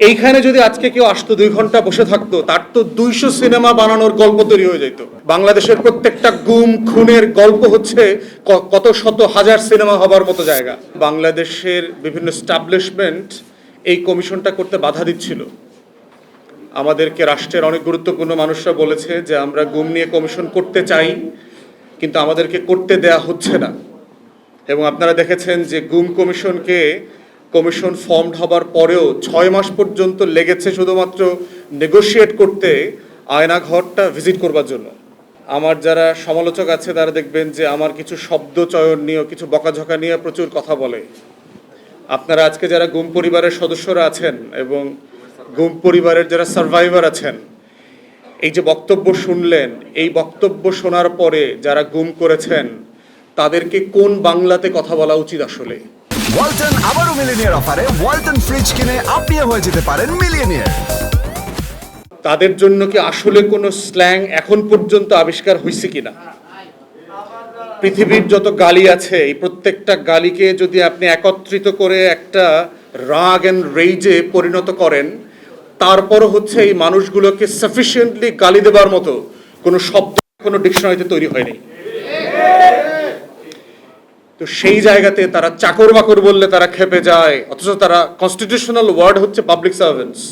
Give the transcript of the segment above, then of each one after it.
এইখানে যদি আজকে কেউ আসতো দুই ঘণ্টা বসে থাকতো, তার তো দুইশো সিনেমা বানানোর গল্প তৈরি হয়ে যেত বাংলাদেশের প্রত্যেকটা গুম, খুনের গল্প হচ্ছে কত শত হাজার সিনেমা হবার মতো জায়গা। বাংলাদেশের বিভিন্ন স্টাবলিশমেন্ট এই কমিশনটা করতে বাধা দিচ্ছিল। আমাদেরকে রাষ্ট্রের অনেক গুরুত্বপূর্ণ মানুষরা বলেছে যে, আমরা গুম নিয়ে কমিশন করতে চাই, কিন্তু আমাদেরকে করতে দেয়া হচ্ছে না। এবং আপনারা দেখেছেন যে, গুম কমিশনকে কমিশন ফর্মড হবার পরেও ছয় মাস পর্যন্ত লেগেছে শুধুমাত্র নেগোশিয়েট করতে আয়নাঘরটা ভিজিট করবার জন্য। আমার যারা সমালোচক আছে তারা দেখবেন যে আমার কিছু শব্দ চয়ন নিয়ে, কিছু বকাঝকা নিয়ে প্রচুর কথা বলে। আপনারা আজকে যারা গুম পরিবারের সদস্যরা আছেন এবং গুম পরিবারের যারা সার্ভাইভার আছেন, এই যে বক্তব্য শুনলেন, এই বক্তব্য শোনার পরে যারা গুম করেছেন, তাদেরকে কোন বাংলাতে কথা বলা উচিত আসলে? ওয়ালটন আবারও মিলিনিয়ার অফারে ওয়ালটন ফ্রিজ কিনে আপনিও হয়ে যেতে পারেন মিলিয়নিয়ার। তাদের জন্য কি আসলে কোনো স্ল্যাং এখন পর্যন্ত আবিষ্কার হয়েছে কিনা? পৃথিবীর যত গালি আছে, এই প্রত্যেকটা গালিকে যদি আপনি একত্রিত করে একটা রাগ অ্যান্ড রেইজে পরিণত করেন, তারপরও হচ্ছে এই মানুষগুলোকে সাফিসিয়েন্টলি গালি দেবার মতো কোনো শব্দ, কোনো ডিকশনারিতে তৈরি হয়নি। তো সেই জায়গাতে তারা চাকর বাকর বললে তারা খেপে যায়, অথচ তারা কনস্টিটিউশনাল ওয়ার্ড হচ্ছে পাবলিক সার্ভেন্টস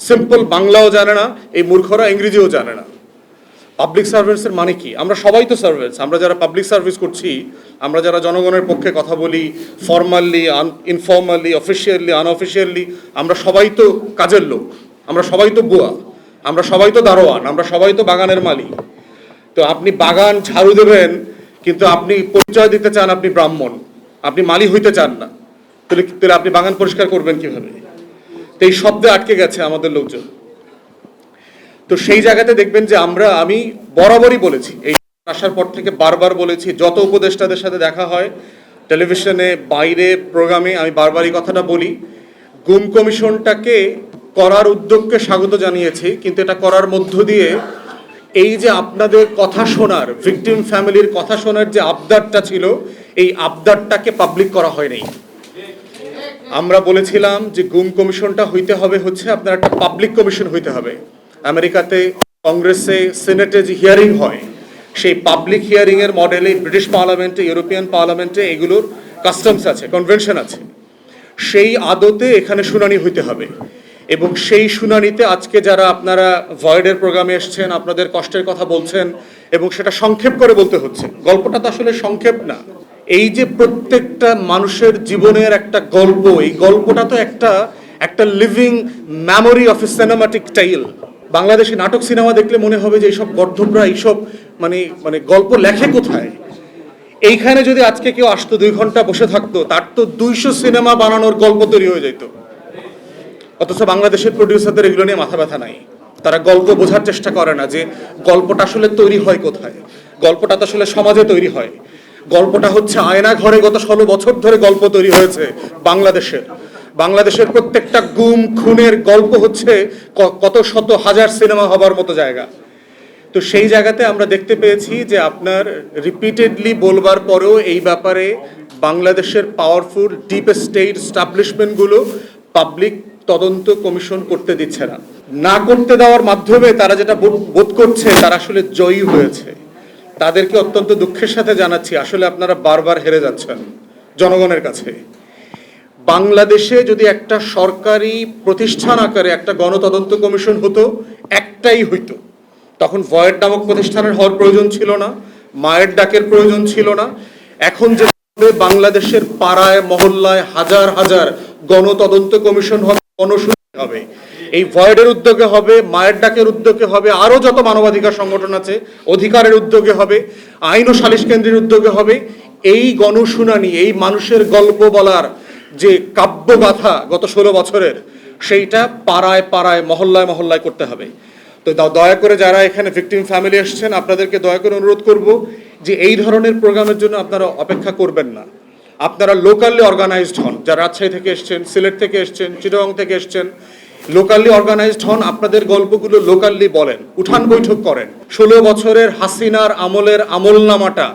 সিম্পল বাংলাও জানে না, এই মূর্খরা ইংরেজিও জানে না। পাবলিক সার্ভিসের মানে কি? আমরা সবাই তো সার্ভিস আমরা যারা পাবলিক সার্ভিস করছি, আমরা যারা জনগণের পক্ষে কথা বলি ফর্মালি ইনফর্মালি অফিসিয়ালি আনঅফিসিয়ালি আমরা সবাই তো কাজের লোক, আমরা সবাই তো বুয়া, আমরা সবাই তো দারোয়ান, আমরা সবাই তো বাগানের মালিক। তো আপনি বাগান ঝাড়ু দেবেন কিন্তু আপনি পরিচয় দিতে চান আপনি ব্রাহ্মণ, আপনি মালি হইতে চান না, তাহলে তাহলে আপনি বাগান পরিষ্কার করবেন কীভাবে? তো এই শব্দে আটকে গেছে আমাদের লোকজন। তো সেই জায়গাতে দেখবেন যে আমরা, আমি বরাবরই বলেছি, এই আসার পর থেকে বারবার বলেছি, যত উপদেষ্টাদের সাথে দেখা হয়, টেলিভিশনে, বাইরে, প্রোগ্রামে, আমি বারবারই কথাটা বলি, গুম কমিশনটাকে করার উদ্যোগকে স্বাগত জানিয়েছি, কিন্তু এটা করার মধ্য দিয়ে এই যে আপনাদের কথা শোনার ভিকটিম ফ্যামিলির কথা শোনার যে আবদারটা ছিল, এই আবদারটাকে পাবলিক করা হয়নি। আমরা বলেছিলাম যে গুম কমিশনটা হইতে হবে হচ্ছে আপনার একটা পাবলিক কমিশন হইতে হবে। আমেরিকাতে, কংগ্রেসে, সিনেটে যে হিয়ারিং হয়, সেই পাবলিক হিয়ারিং এর মডেলে ব্রিটিশ পার্লামেন্টে, ইউরোপিয়ান পার্লামেন্টে এগুলোর কাস্টমস আছে কনভেনশন আছে। সেই আদতে এখানে শুনানি হইতে হবে। এবং সেই শুনানিতে আজকে যারা আপনারা ভয়েডের প্রোগ্রামে এসছেন, আপনাদের কষ্টের কথা বলছেন এবং সেটা সংক্ষেপ করে বলতে হচ্ছে। গল্পটা তো আসলে সংক্ষেপ না। এই যে প্রত্যেকটা মানুষের জীবনের একটা গল্প, এই গল্পটা তো একটা একটা living memory of a cinematic tale Bangladeshi নাটক সিনেমা দেখলে মনে হবে যে এইসব গর্ধবরা, এইসব মানে মানে গল্প লেখে কোথায়? এইখানে যদি আজকে কেউ আসতো, দুই ঘণ্টা বসে থাকতো, তার তো দুইশো সিনেমা বানানোর গল্প তৈরি হয়ে যেত অথচ বাংলাদেশের প্রডিউসারদের এগুলো নিয়ে মাথা ব্যথা নাই। তারা গল্প বোঝার চেষ্টা করে না যে, গল্পটা আসলে তৈরি হয় কোথায়? গল্পটা তো আসলে সমাজে তৈরি হয়। গল্পটা হচ্ছে আয়না ঘরে গত ষোলো বছর ধরে গল্প তৈরি হয়েছে বাংলাদেশের। বাংলাদেশের প্রত্যেকটা গুম, খুনের গল্প হচ্ছে কত শত হাজার সিনেমা হবার মতো জায়গা। তো সেই জায়গাতে আমরা দেখতে পেয়েছি যে আপনার রিপিটেডলি বলবার পরেও এই ব্যাপারে বাংলাদেশের পাওয়ারফুল ডিপ স্টেট স্টাবলিশমেন্টগুলো পাবলিক তদন্ত কমিশন করতে দিচ্ছে না। না করতে দেওয়ার মাধ্যমে তারা যেটা বোধ- করছে, তারা আসলে জয়ী হয়েছে। তাদেরকে অত্যন্ত দুঃখের সাথে জানাচ্ছি, আসলে আপনারা বারবার হেরে যাচ্ছেন জনগণের কাছে। বাংলাদেশে যদি একটা সরকারি প্রতিষ্ঠান আকারে একটা গণতদন্ত কমিশন হতো, একটাই হইতো। তখন ভয়ের নামক প্রতিষ্ঠানের হওয়ার প্রয়োজন ছিল না, মায়ের ডাকের প্রয়োজন ছিল না। এখন যে বাংলাদেশের পাড়ায়, মহল্লায় হাজার হাজার গণতদন্ত কমিশন হবে গণশুনানি হবে। এই ভয়েডের উদ্যোগে হবে, মায়ের ডাকের উদ্যোগে হবে, আরও যত মানবাধিকার সংগঠন আছে, অধিকারের উদ্যোগে হবে, আইন ও সালিশ কেন্দ্রের উদ্যোগে হবে। এই গণশুনানি, এই মানুষের গল্প বলার যে কাব্যগাথা গত ষোলো বছরের, সেইটা পাড়ায় পাড়ায়, মহল্লায় মহল্লায় করতে হবে। তো দয়া করে যারা এখানে ভিকটিম ফ্যামিলি এসছেন, আপনাদেরকে দয়া করে অনুরোধ করব যে এই ধরনের প্রোগ্রামের জন্য আপনারা অপেক্ষা করবেন না। আপনারা লোকালি অর্গানাইজড হন। যারা রাজশাহী থেকে এসছেন, সিলেট থেকে এসছেন, চিটগং থেকে এসছেন লোকালি অর্গানাইজড হন, আপনাদের গল্পগুলো লোকালি বলেন, উঠান বৈঠক করেন। ষোলো বছরের হাসিনার আমলের আমলনামাটা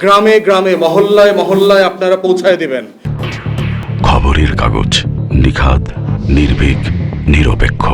গ্রামে গ্রামে, মহল্লায় মহল্লায় আপনারা পৌঁছায় দিবেন। খবরের কাগজ নিখাদ, নির্ভীক, নিরপেক্ষ।